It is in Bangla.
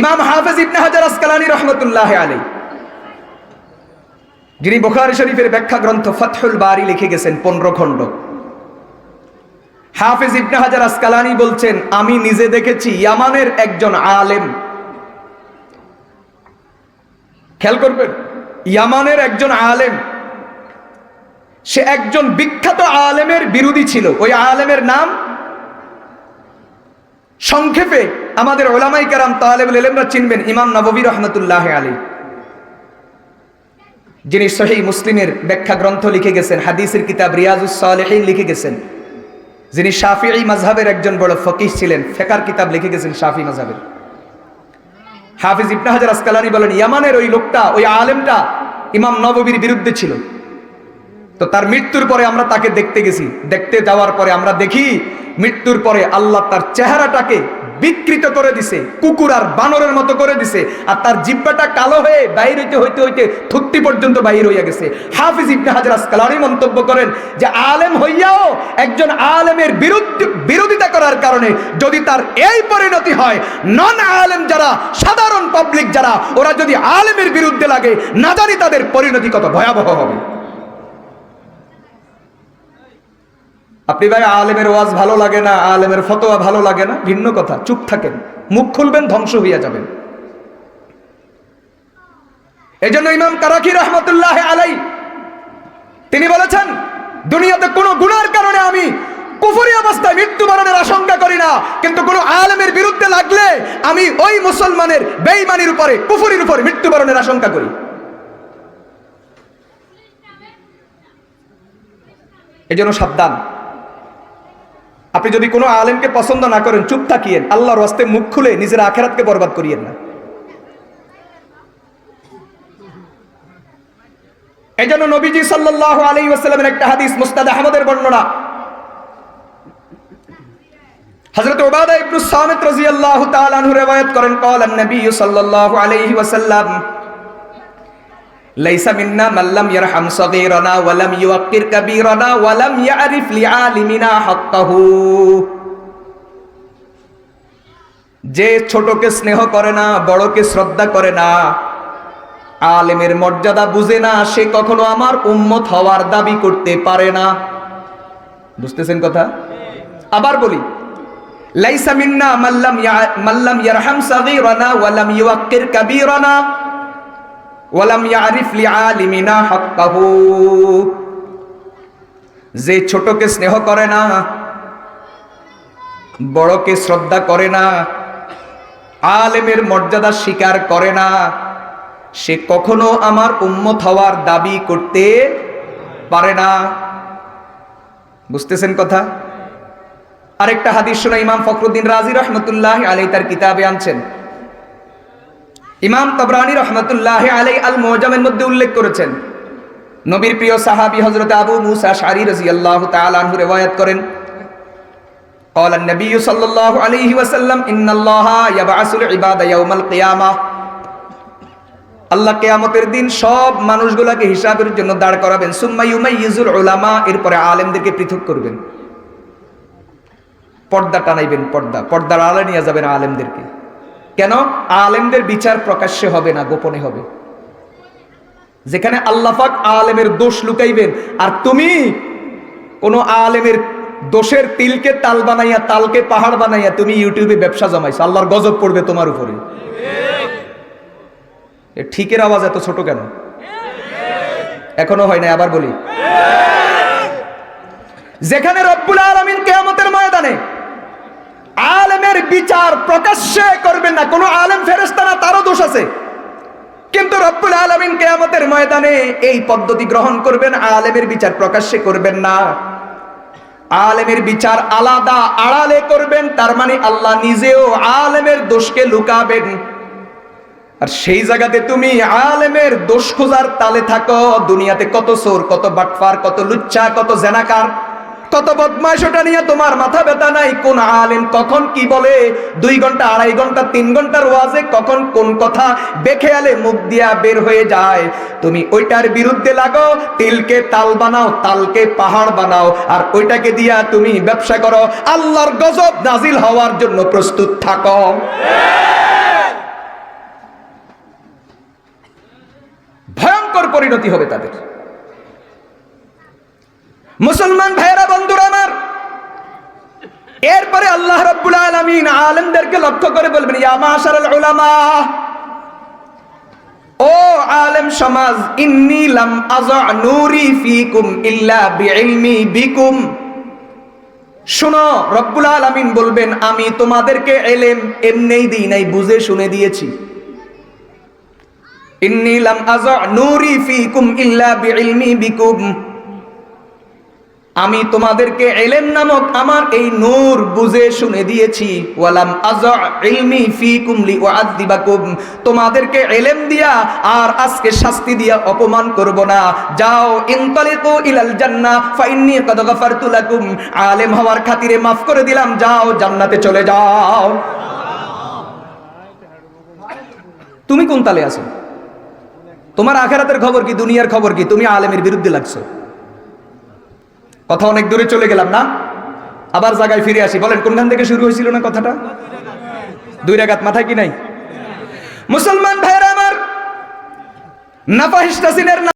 ইমাম হাফেজ ইবনে হাজার আসকালানি রহমতুল্লাহ আলী যিনি বুখারী শরীফের ব্যাখ্যা গ্রন্থ ফতহুল বারি লিখে গেছেন পনেরো খণ্ড। হাফেজ ইবনে হাজার আসকালানি বলছেন, আমি নিজে দেখেছি ইয়ামানের একজন আলেম। খেয়াল করবেন, ইয়ামানের একজন আলেম, সে একজন বিখ্যাত আলেমের বিরোধী ছিল। ওই আলেমের নাম সংক্ষেপে আমাদের ওলামাই কারাম তালেবুল এলেমরা চিনবেন ইমাম নববী রহমতুল্লাহ আলী যিনি সহি মুসলিমের ব্যাখ্যা গ্রন্থ লিখে গেছেন, হাদিসের কিতাব রিয়াজুস সালেহীন লিখে গেছেন। যিনি শাফি মাজহাবের একজন বড় ফকিহ ছিলেন, ফেকার কিতাব লিখে গেছেন শাফি মাজহাবের হাফিজ ইবনে হাজার আসকালানি বলেন, ইয়ামানের ওই লোকটা, ওই আলেমটা ইমাম নববীর বিরুদ্ধে ছিল। তো তার মৃত্যুর পরে আমরা তাকে দেখতে গেছি। দেখতে যাওয়ার পরে আমরা দেখি, মৃত্যুর পরে আল্লাহ তার চেহারাটাকে বিকৃত করে দিছে, কুকুর আর বানরের মতো করে দিছে, আর তার জিব্বাটা কালো হয়ে বাইর হইতে হইতে হইতে থুত্তি পর্যন্ত বাইর হইয়া গেছে। হাফিজ ইবনে হাজার আসকালানি মন্তব্য করেন যে, আলেম হইয়াও একজন আলেমের বিরুদ্ধে বিরোধিতা করার কারণে যদি তার এই পরিণতি হয় নন আলেম যারা, সাধারণ পাবলিক যারা, ওরা যদি আলেমের বিরুদ্ধে লাগে, না জানি তাদের পরিণতি কত ভয়াবহ হবে। আপনি ভাই আলেমের ওয়াজ ভালো লাগে না, আলেমের ফতোয়া ভালো লাগে না? ভিন্ন কথা, চুপ থাকেন। মুখ খুলবেন, ধ্বংস হইয়া যাবেন। এই জন্য ইমাম কারাকি রহমতুল্লাহ আলাই, তিনি বলেছেন, দুনিয়াতে কোনো গুনার কারণে আমি কুফরি অবস্থায় মৃত্যুবরণের আশঙ্কা করি না, কিন্তু কোনো আলেমের বিরুদ্ধে লাগলে আমি ওই মুসলমানের বেইমানির উপরে, কুফরির উপরে মৃত্যুবরণের আশঙ্কা করি। এজন্য সাবধান। আপনি যদি কোনো আলেমকে পছন্দ না করেন, চুপ থাকিয়েন। আল্লাহর হস্তে মুখ খুলে নিজের আখেরাতকে বরবাদ করিয়েন না। এই জন্য নবীজি সাল্লাহ আলী ওসালামের একটা হাদিস মুস্তাদ আহমদের বর্ণনা। হজরত ওবাদা ইবনু সামিত রাজিয়াল্লাহু তাআলা আনহু রিওয়ায়াত করেন কল নবী সাল্লাল্লাহু আলাইহি ওয়াসাল্লাম মাল্লাম যে ছোটকে স্নেহ করে না, বড়কে শ্রদ্ধা করে না, আলেমের মর্যাদা বুঝে না, সে কখনো আমার উম্মত হওয়ার দাবি করতে পারে না। বুঝতেছেন কথা? আবার বলি, লাইসা মিন্না মাল্লাম মাল্লাম ইয়ারহাম সাগীরানা ওয়া লাম ইউক্কির কাবীরানা ওয়ালাম ইয়ারিফ লিআলিমিনা হাক্কাহু। যে ছোটকে স্নেহ করে না, বড়কে শ্রদ্ধা করে না, আলেমের মর্যাদা স্বীকার করে না, সে কখনো আমার উম্মত হওয়ার দাবি করতে পারে না। বুঝতেছেন কথা? আরেকটা হাদিস শোনা ইমাম ফখরুদ্দিন রাজি রহমতুল্লাহ আলী তার কিতাবে আনছেন। ইমাম তবরানি রহমতুল্লাহ আলাই আল মোজামের মধ্যে উল্লেখ করেছেন নবীর প্রিয় সাহাবী হযরত আবু মুসা শারি রাদিয়াল্লাহু তাআলা আনহু রিওয়ায়াত করেন قال النبي صلى الله عليه وسلم ان الله يبعث العباد يوم القيامه আল্লাহ কিয়ামতের দিন সব মানুষগুলোকে হিসাবের জন্য দাঁড় করাবেন সুম্মা ইউমাইয়িজুল উলামা এরপরে আলেমদেরকে পৃথক করবেন পর্দা টানাইবেন পর্দা পর্দার আড়ালে নিয়ে যাবেন আলেমদেরকে কেন? আলেমদের বিচার প্রকাশ্যে হবে না, গোপনে হবে। যেখানে আল্লাহাক আলেমের দোষ লুকাইবেন, আর তুমি কোন আলেমের দোষের তিলকে তাল বানাইয়া, তালকে পাহাড় বানাইয়া তুমি ইউটিউবে ব্যবসা জমাইছো, আল্লাহর গজব পড়বে তোমার উপরে। ঠিকের আওয়াজ এত ছোট কেন? এখনও হয় না আবার বলি। যেখানে রব্বুল আলমিন কেয়ামতের ময়দানে আলেমের বিচার প্রকাশ্যে করবেন না। কোনো আলেম ফেরেস্তা না, তারও দোষ আছে। কিন্তু রব্বুল আলমিন কেয়ামতের ময়দানে এই পদ্ধতি গ্রহণ করবেন, আলেমের বিচার প্রকাশ্যে করবেন না। আলেমের বিচার আলাদা আড়ালে করবেন, তার মানে আল্লাহ নিজেও আলেমের দোষকে লুকাবেন। আর সেই জায়গাতে তুমি আলেমের দোষ খোঁজার তালে থাকো, দুনিয়াতে কত সোর কত বাটফার, কত লুচ্চা, কত জেনাকার। কত বদমাস ওটা নিয়ে তোমার মাথা ব্যথা নাই? কোন আলেম কখন কি বলে? দুই ঘণ্টা, আড়াই ঘণ্টা, তিন ঘণ্টার ওয়াজে কখন কোন কথা বেখেয়ালে মুখ দিয়া বের হয়ে যায়? তুমি ওইটার বিরুদ্ধে লাগো, তিলকে তাল বানাও, তালকে পাহাড় বানাও, আর ওইটাকে দিয়া তুমি ব্যবসা করো। আল্লাহর গজব নাজিল হওয়ার জন্য প্রস্তুত থাকো। ভয়ঙ্কর পরিণতি হবে তাদের। মুসলমান ভাইয়েরা, বন্ধুরা আমার, এরপরে আল্লাহ রব্বুল আলমিন আলেমদেরকে লক্ষ্য করে বলবেন ও আলেম সমাজ, ইন্নি লাম নূরি ফিকুম ইল্লা বিইলমি বিকুম। শোনো, রব্বুল আলামিন বলবেন, আমি তোমাদেরকে এলেম এমনেই দিই নাই, বুঝে শুনে দিয়েছি। ইন্নি লাম আযা নূরি ফিকুম ইল্লা বিইলমি বিকুম। আমি তোমাদেরকে এলেম নামক আমার এই নূর বুঝে শুনে দিয়েছি। তোমাদেরকে এলেম দিয়া আর আজকে শাস্তি দিয়া অপমান করব না। যাও, ইনতালিকু ইলাল জান্নাহ আলেম হওয়ার খাতিরে মাফ করে দিলাম, যাও, জান্নাতে চলে যাও। তুমি কোন তালে আছো? তোমার আখেরাতের খবর কি, দুনিয়ার খবর কি? তুমি আলেমের বিরুদ্ধে লাগছো। কথা অনেক দূরে চলে গেলাম না? আবার জায়গায় ফিরে আসি। বলেন, কোনখান থেকে শুরু হয়েছিল না কথাটা? দুই রাগাত মাথায় কি নাই? মুসলমান ভাইয়েরা আমার নাফাহিস তাসিনের